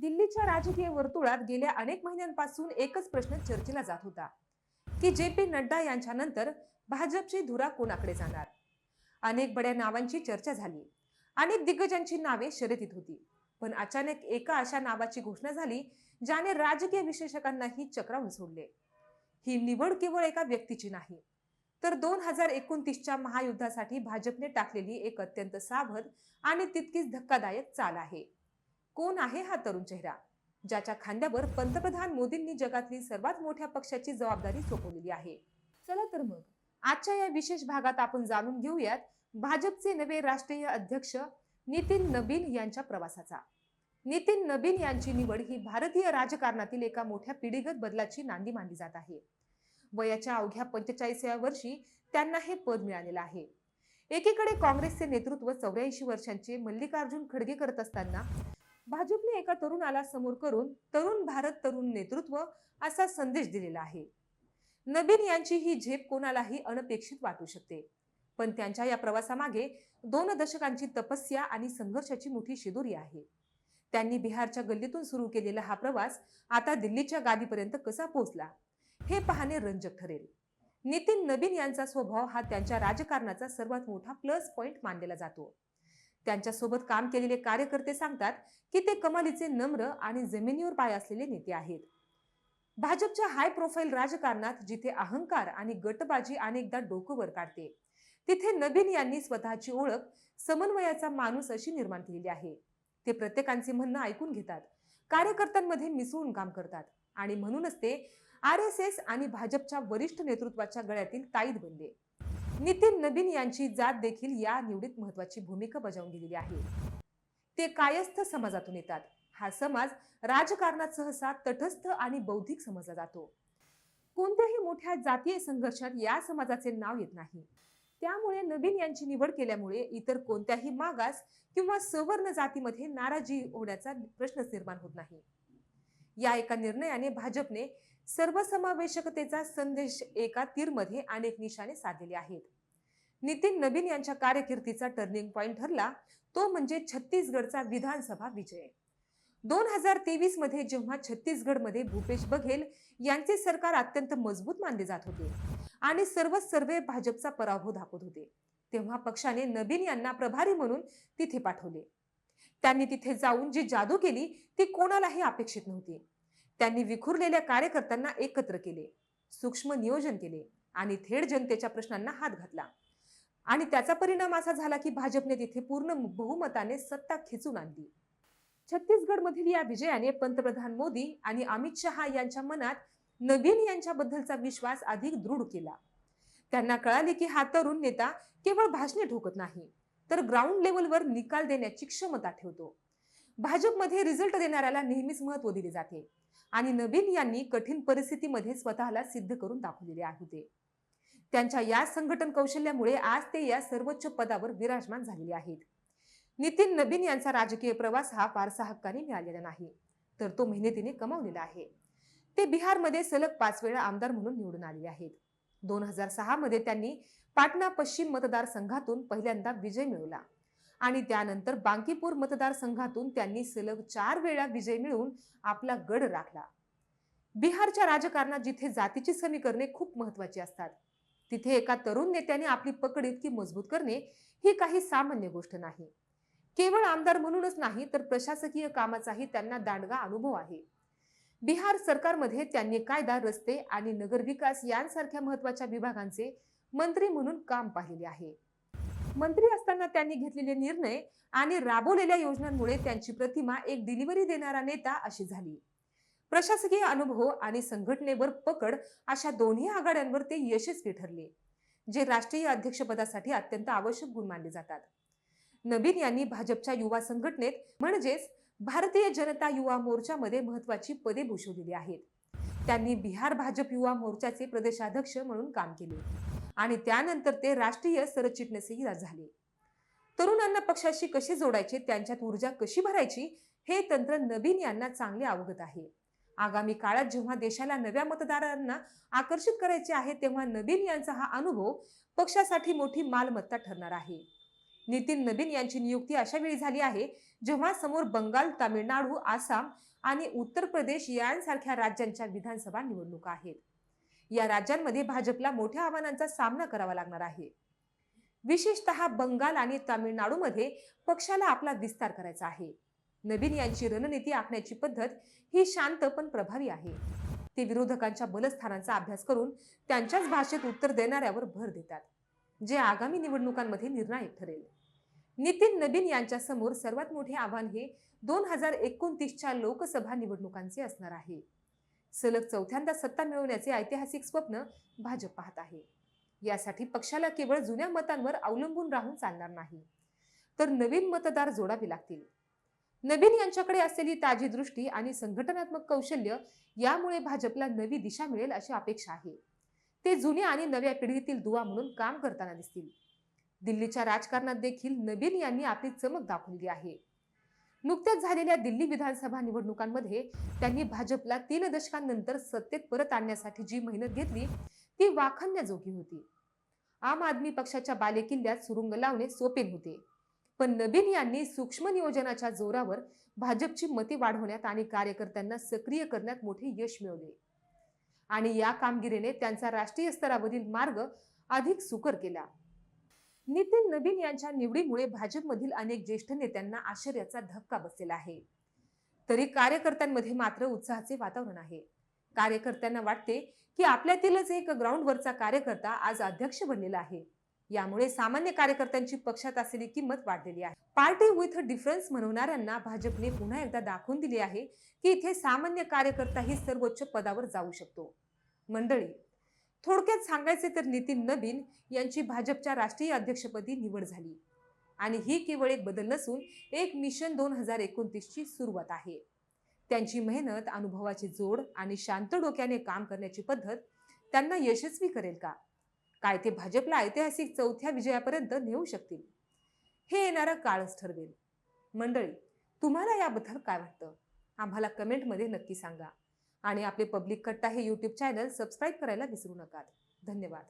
दिल्लीच्या राजकीय वर्तुळात गेल्या अनेक महिन्यांपासून एकच प्रश्न चर्चेला जात होता की जे पी नड्डा यांच्यानंतर भाजपची धुरा कोणाकडे जाणार? अनेक बड्या नावांची चर्चा झाली अनेक दिग्गजांची नावे शर्यतीत होती पण अचानक एका अशा नावाची घोषणा झाली ज्याने राजकीय विश्लेषकांनाही चक्रावून सोडले. ही निवड केवळ एका व्यक्तीची नाही तर दोन हजार एकोणतीसच्या महायुद्धासाठी भाजपने टाकलेली एक अत्यंत सावध आणि तितकीच धक्कादायक चाल आहे. कोण आहे हा तरुण चेहरा? ज्याच्या खांद्यावर पंतप्रधान मोदींनी जगातली सर्वात मोठ्या पक्षाची जबाबदारी सोपवलेली आहे. चला तर मग आजच्या या विशेष भागात आपण जाणून घेऊयात भाजपचे नवे राष्ट्रीय अध्यक्ष नितीन नबीन यांच्या प्रवासाचा. नितीन नबीन यांची निवड ही भारतीय राजकारणातील एका मोठ्या पिढीगत बदलाची नांदी मानली जात आहे. वयाच्या अवघ्या पंचेचाळीसाव्या वर्षी त्यांना हे पद मिळालेलं आहे. एकीकडे काँग्रेसचे नेतृत्व चौऱ्याऐंशी वर्षांचे मल्लिकार्जुन खडगे करत असताना भाजपने एका तरुणाला समोर करून तरुण भारत तरुण नेतृत्व असा संदेश दिलेला आहे. नबीन यांची ही झेप कोणालाही अनपेक्षित वाटू शकते. पण त्यांच्या या प्रवासामागे दोन दशकांची तपस्या आणि संघर्षाची मोठी शिदोरी आहे. त्यांनी बिहारच्या गल्लीतून सुरू केलेला हा प्रवास आता दिल्लीच्या गादीपर्यंत कसा पोहोचला हे पाहणे रंजक ठरेल. नितीन नबीन यांचा स्वभाव हा त्यांच्या राजकारणाचा सर्वात मोठा प्लस पॉइंट मानलेला जातो. त्यांच्यासोबत काम केलेले कार्यकर्ते सांगतात की ते कमालीचे नम्र आणि जमिनीवर पाय असलेले नेते आहेत. भाजपच्या हाय प्रोफाईल राजकारणात जिथे अहंकार आणि गटबाजी अनेकदा डोकं वर काढते तिथे नबीन यांनी स्वतःची ओळख समन्वयाचा माणूस अशी निर्माण केलेली आहे. ते प्रत्येकांचे म्हणणं ऐकून घेतात कार्यकर्त्यांमध्ये मिसळून काम करतात आणि म्हणूनच ते आर एस एस आणि भाजपच्या वरिष्ठ नेतृत्वाच्या गळ्यातील ताईद बनले. नितीन नबीन यांची जात देखील या निवडीत महत्वाची भूमिका बजावून गेलेली आहे. ते कायस्थ समाजातून येतात. हा समाज राजकारणात सहसा तटस्थ आणि बौद्धिक समजला जातो. कोणत्याही मोठ्या जातीय संघर्षात या समाजाचे नाव येत नाही. त्यामुळे नवीन यांची निवड केल्यामुळे इतर कोणत्याही मागास किंवा सवर्ण जातीमध्ये नाराजी होण्याचा प्रश्नच निर्माण होत नाही. या एका निर्णयाने भाजपने सर्वसमावेशकतेचा संदेश एका तीरमध्ये अनेक निशाणे साधलेले आहेत. नितीन नबीन यांच्या कार्यकिर्दीचा टर्निंग पॉइंट ठरला तो म्हणजे छत्तीसगडचा विधानसभा विजय. दोन हजार तेवीसमध्ये जेव्हा छत्तीसगडमध्ये भूपेश बघेल यांचे सरकार अत्यंत मजबूत मानले जात होते आणि सर्व सर्वे भाजपचा पराभव दाखवत होते तेव्हा पक्षाने नबीन यांना प्रभारी म्हणून तिथे पाठवले. त्यांनी तिथे जाऊन जी जादू केली ती कोणालाही अपेक्षित नव्हती. त्यांनी विखुरलेल्या कार्यकर्त्यांना एकत्र केले सूक्ष्म नियोजन केले आणि थेट जनतेच्या प्रश्नांना हात घातला. आणि त्याचा परिणाम असा झाला की भाजपने तिथे पूर्ण बहुमताने सत्ता खेचून आणली. छत्तीसगडमधील या विजयाने पंतप्रधान मोदी आणि अमित शहा यांच्या मनात नवीन यांच्याबद्दलचा विश्वास अधिक दृढ केला. त्यांना कळाले की हा तरुण नेता केवळ भाषणे ठोकत नाही तर ग्राउंड लेवलवर निकाल देण्याची क्षमता ठेवतो. भाजपमध्ये रिझल्ट देणाऱ्याला नेहमीच महत्त्व दिले जाते. आणि नवीन यांनी कठीण परिस्थितीमध्ये स्वतःला सिद्ध करून दाखवलेले होते त्यांच्या या संघटन कौशल्यामुळे आज ते या सर्वोच्च पदावर विराजमान झालेले आहेत. नितीन नबीन यांचा राजकीय प्रवास हा फारसा हक्काने मिळालेला नाही तर तो मेहनतीने कमावलेला आहे. ते बिहारमध्ये सलग पाच वेळा आमदार म्हणून निवडून आलेले आहेत. दोन हजार सहा मध्ये त्यांनी पाटणा पश्चिम मतदारसंघातून पहिल्यांदा विजय मिळवला. आणि त्यानंतर बांकीपूर मतदारसंघातून त्यांनी सलग चार वेळा विजय मिळवून आपला गड राखला. बिहारच्या राजकारणात जिथे जातीची समीकरणे खूप महत्वाची असतात तिथे एका तरुण नेत्याने आपली पकड इतकी मजबूत करणे ही काही सामान्य गोष्ट नाही. केवळ आमदार म्हणूनच नाही तर प्रशासकीय कामाचाही त्यांना दांडगा अनुभव आहे. बिहार सरकारमध्ये त्यांनी कायदा रस्ते आणि नगरविकास यांसारख्या महत्त्वाच्या विभागांचे मंत्री म्हणून काम पाहिले आहे. मंत्री असताना त्यांनी घेतलेले निर्णय आणि राबवलेल्या योजनांमुळे त्यांची प्रतिमा एक डिलिव्हरी देणारा नेता अशी झाली. प्रशासकीय अनुभव आणि संघटनेवर पकड अशा दोन्ही आघाड्यांवर ते यशस्वी ठरले जे राष्ट्रीय अध्यक्षपदासाठी अत्यंत आवश्यक गुण मानले जातात. नबीन यांनी भाजपच्या युवा संघटनेत म्हणजेच भारतीय जनता युवा मोर्चामध्ये महत्वाची पदे भूषवलेली आहेत. त्यांनी बिहार भाजप युवा मोर्चाचे प्रदेशाध्यक्ष म्हणून काम केले. आणि त्यानंतर ते राष्ट्रीय सरचिटणीसही झाले. तरुणांना पक्षाशी कसे जोडायचे त्यांच्यात ऊर्जा कशी भरायची हे तंत्र नवीन यांना चांगले अवगत आहे. आगामी काळात जेव्हा देशाला नव्या मतदारांना आकर्षित करायचे आहे तेव्हा नवीन यांचा हा अनुभव पक्षासाठी मोठी मालमत्ता ठरणार आहे. नितीन नवीन यांची नियुक्ती अशा वेळी झाली आहे जेव्हा समोर बंगाल तामिळनाडू आसाम आणि उत्तर प्रदेश यांसारख्या राज्यांच्या विधानसभा निवडणुका आहेत. या राज्यांमध्ये भाजपला मोठ्या आव्हानांचा सामना करावा लागणार आहे. विशेषतः बंगाल आणि तामिळनाडूमध्ये पक्षाला आपला विस्तार करायचा आहे. नवीन यांची रणनीती आखण्याची पद्धत ही शांत पण प्रभावी आहे. ते विरोधकांच्या बलस्थानांचा अभ्यास करून त्यांच्याच भाषेत उत्तर देणाऱ्यावर भर देतात जे आगामी निवडणुकांमध्ये निर्णायक ठरेल. नितीन नवीन यांच्यासमोर सर्वात मोठे आव्हान हे दोन हजार एकोणतीसच्या लोकसभा निवडणुकांचे असणार आहे. सलग चौथ्यांदा सत्ता मिळवण्याचे ऐतिहासिक स्वप्न भाजप पाहत आहे. यासाठी पक्षाला केवळ जुन्या मतांवर अवलंबून राहून चालणार नाही. तर नवीन मतदार जोडावे लागतील. नवीन यांच्याकडे असलेली ताजी दृष्टी आणि संघटनात्मक कौशल्य यामुळे भाजपला नवी दिशा मिळेल अशी अपेक्षा आहे. ते जुन्या आणि नव्या पिढीतील दुवा म्हणून काम करताना दिसतील. दिल्लीच्या राजकारणात देखील नवीन यांनी आपली चमक दाखवली आहे. नुकत्याच झालेल्या दिल्ली विधानसभा निवडणुकांमध्ये त्यांनी भाजपला तीन दशकांनंतर सत्तेत परत आणण्यासाठी जी मेहनत घेतली ती वाखाणण्याजोगी होती. आम आदमी पक्षाच्या बालेकिल्ल्यात सुरुंग लावणे सोपे नव्हते. पण नवीन यांनी सूक्ष्म नियोजनाच्या जोरावर भाजपची मते वाढवण्यात आणि कार्यकर्त्यांना सक्रिय करण्यात मोठे यश मिळवले. आणि या कामगिरीने त्यांचा राष्ट्रीय स्तरावरील मार्ग अधिक सुकर केला. नितीन नवीन यांच्या निवडीमुळे भाजपमधील अनेक ज्येष्ठ नेत्यांना आश्चर्याचा धक्का बसलेला आहे. तरी कार्यकर्त्यांमध्ये मात्र उत्साहाचे वातावरण आहे. कार्यकर्त्यांना वाटते की आपल्यातीलच एक ग्राउंडवरचा कार्यकर्ता आज अध्यक्ष बनलेला आहे. यामुळे सामान्य कार्यकर्त्यांची पक्षात असलेली किंमत वाढलेली आहे. पार्टी विथ डिफरन्स म्हणवणाऱ्यांना भाजपने पुन्हा एकदा दाखवून दिली आहे की इथे सामान्य कार्यकर्ताही सर्वोच्च पदावर जाऊ शकतो. मंडळी थोडक्यात सांगायचे तर नितीन नवीन यांची भाजपच्या राष्ट्रीय अध्यक्षपदी निवड झाली. आणि ही केवळ एक बदल नसून एक मिशन दोन हजार एकोणतीसची सुरुवात आहे. त्यांची मेहनत अनुभवाची जोड आणि शांत डोक्याने काम करण्याची पद्धत त्यांना यशस्वी करेल का? काय ते भाजपला ऐतिहासिक चौथ्या विजयापर्यंत नेऊ शकतील? हे येणारा काळच ठरवेल. मंडळी तुम्हाला याबद्दल काय वाटतं? आम्हाला कमेंटमध्ये नक्की सांगा. आणि आपले पब्लिक कट्टा हे यूट्यूब चॅनल सबस्क्राईब करायला विसरू नका धन्यवाद.